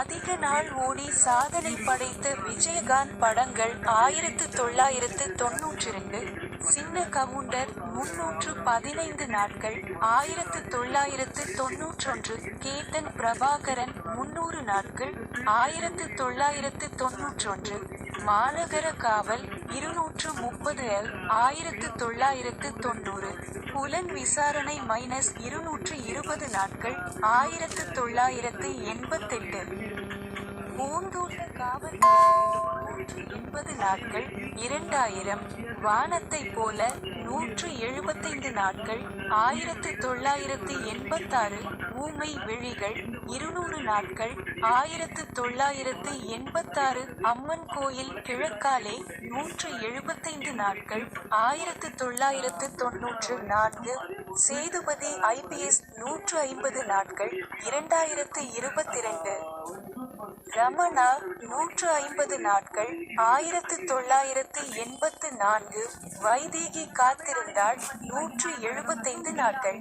அதிக நாள் ஓடி சாதனை படைத்த விஜயகாந்த் படங்கள் ஆயிரத்து தொள்ளாயிரத்து தொன்னூற்றிரண்டு. சின்ன கவுண்டர் முன்னூற்று பதினைந்து நாட்கள் ஆயிரத்து தொள்ளாயிரத்து தொன்னூற்றொன்று கேத்தன் பிரபாகரன் முன்னூறு நாட்கள் ஆயிரத்து தொள்ளாயிரத்து தொன்னூற்றொன்று மாநகர காவல் இருநூற்று முப்பது எல் ஆயிரத்து தொள்ளாயிரத்து தொண்ணூறு புலன் விசாரணை மைனஸ் இருநூற்று இருபது நாட்கள் ஆயிரத்து தொள்ளாயிரத்து எண்பத்தெட்டு. பூந்தோட்ட காவல் நூற்று எண்பது நாட்கள் இரண்டாயிரம் வானத்தைப் போல நூற்று எழுபத்தைந்து நாட்கள் ஆயிரத்து தொள்ளாயிரத்து எண்பத்தாறு ஊமை விழிகள் இருநூறு நாட்கள் ஆயிரத்து தொள்ளாயிரத்து எண்பத்தாறு அம்மன் கோயில் கிழக்காலே நூற்று எழுபத்தைந்து நாட்கள் ஆயிரத்து தொள்ளாயிரத்து தொன்னூற்று நான்கு சேதுபதி ஐபிஎஸ் நூற்று ஐம்பது நாட்கள் இரண்டாயிரத்து இருபத்திரண்டு. ரமணா நூற்று ஐம்பது நாட்கள் ஆயிரத்து தொள்ளாயிரத்து எண்பத்து நான்கு வைதேகி காத்திருந்தாள் நூற்று எழுபத்தைந்து நாட்கள்.